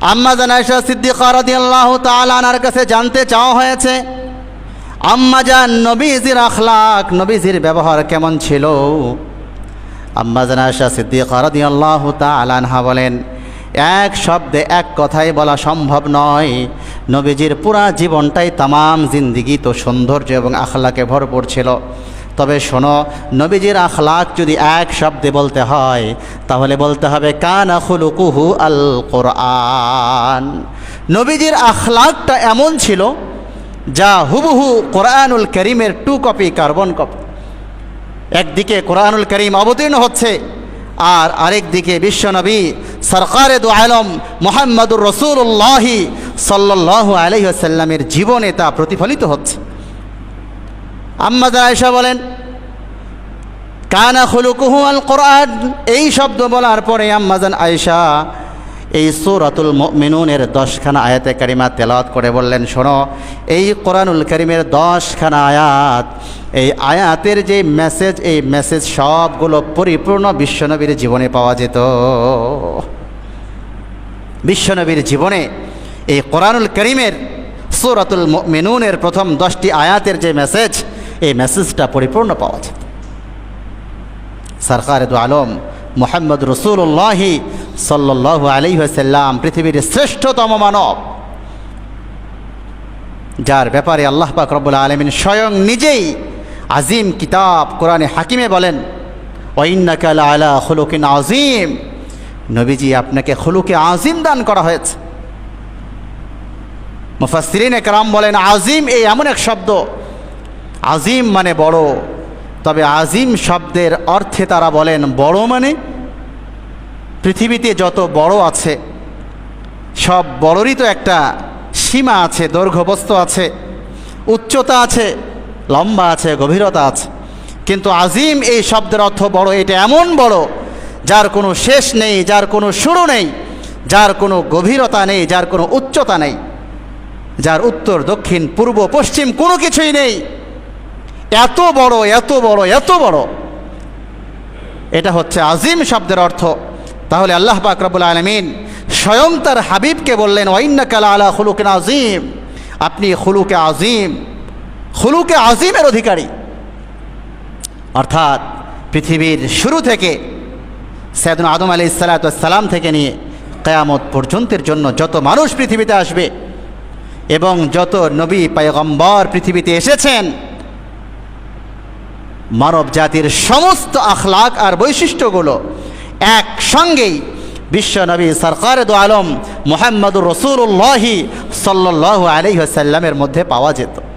আম্মা জানাইশা সিদ্দিকা রাদিয়াল্লাহু তাআলা আনার কাছে জানতে চাওয়া হয়েছে, আম্মা জান নবীজির আখলাক, নবীজির ব্যবহার কেমন ছিল? আম্মা জানাইশা সিদ্দিকা রাদিয়াল্লাহু তাআলা আনহা বলেন, এক শব্দে এক কথাই বলা সম্ভব নয়। নবীজির পুরা জীবনটাই তামাম জিন্দিগি তো সৌন্দর্য এবং আখলাকে ভরপুর ছিল। তবে শোনো, নবীজির আখলাক যদি এক শব্দে বলতে হয়, তাহলে বলতে হবে, কান আখুলুকুহু আল কোরআন। নবীজির আখলাকটা এমন ছিল, যা হুবহু কোরআনুল করিমের টু কপি কার্বন কপি। একদিকে কোরআনুল করিম অবতীর্ণ হচ্ছে, আর আরেক দিকে বিশ্বনবী সরকারে দু আলম মোহাম্মদুর রসুল্লাহি সাল্লাহ আলহিহাসাল্লামের জীবনে তা প্রতিফলিত হচ্ছে। আম্মাদ আয়েশা বলেন, কানা খুলুকুহু আল কোরআন এই শব্দ বলার পরে আম্মাজান আয়েশা এই সূরাতুল মুমিনুনের দশখানা আয়াতে কারিমা তেলাওয়াত করে বললেন, শোনো, এই কোরআনুল করিমের দশখানা আয়াত, এই আয়াতের যে মেসেজ এই মেসেজ সবগুলো পরিপূর্ণ বিশ্বনবীর জীবনে পাওয়া যেত। বিশ্বনবীর জীবনে এই কোরআনুল করিমের সূরাতুল মুমিনুনের প্রথম দশটি আয়াতের যে মেসেজ এই মেসেজটা পরিপূর্ণ পাওয়া যেত সরকার দু আলম মোহাম্মদ রসুল্লাহি সাল্লাহ আলিহাসাল্লাম পৃথিবীর শ্রেষ্ঠতম মানব। যার ব্যাপারে আল্লাহ পাক রব্বুল আলমিন স্বয়ং নিজেই আজিম কিতাব কোরআনে হাকিমে বলেন ওইন্নাকাল আলা হলুকিন আজিম নবীজি আপনাকে হলুকে আজিম দান করা হয়েছে। মুফাসরিন একরাম বলেন আজিম এই এমন এক শব্দ আজিম মানে বড়। তবে আজিম শব্দের অর্থে তারা বলেন বড় মানে পৃথিবীতে যত বড় আছে, সব বড়রই তো একটা সীমা আছে, দৈর্ঘ্যবস্ত আছে, উচ্চতা আছে, লম্বা আছে, গভীরতা আছে। কিন্তু আজিম এই শব্দের অর্থ বড়, এটা এমন বড়, যার কোনো শেষ নেই, যার কোনো শুরু নেই, যার কোনো গভীরতা নেই, যার কোনো উচ্চতা নেই, যার উত্তর দক্ষিণ, পূর্ব, পশ্চিম কোনো কিছুই নেই। এত বড় এত বড় এত বড়। এটা হচ্ছে আজিম শব্দের অর্থ। তাহলে আল্লাহ পাক রব্বুল আলমিন স্বয়ং তার হাবিবকে বললেন ওয়াইন্নাকাল আলা খুলুকে আজিম আপনি খুলুকে আজিম খুলুকে আজিমের অধিকারী। অর্থাৎ পৃথিবীর শুরু থেকে সৈয়দ আদম আলি সালাম থেকে নিয়ে কেয়ামত পর্যন্তের জন্য যত মানুষ পৃথিবীতে আসবে এবং যত নবী, পায়গম্বর পৃথিবীতে এসেছেন মানব জাতির সমস্ত আখলাক আর বৈশিষ্ট্যগুলো একসঙ্গেই বিশ্বনবী সরকার আলম মোহাম্মদুর রসুল্লাহি সাল্লাহ সাল্লামের মধ্যে পাওয়া যেত।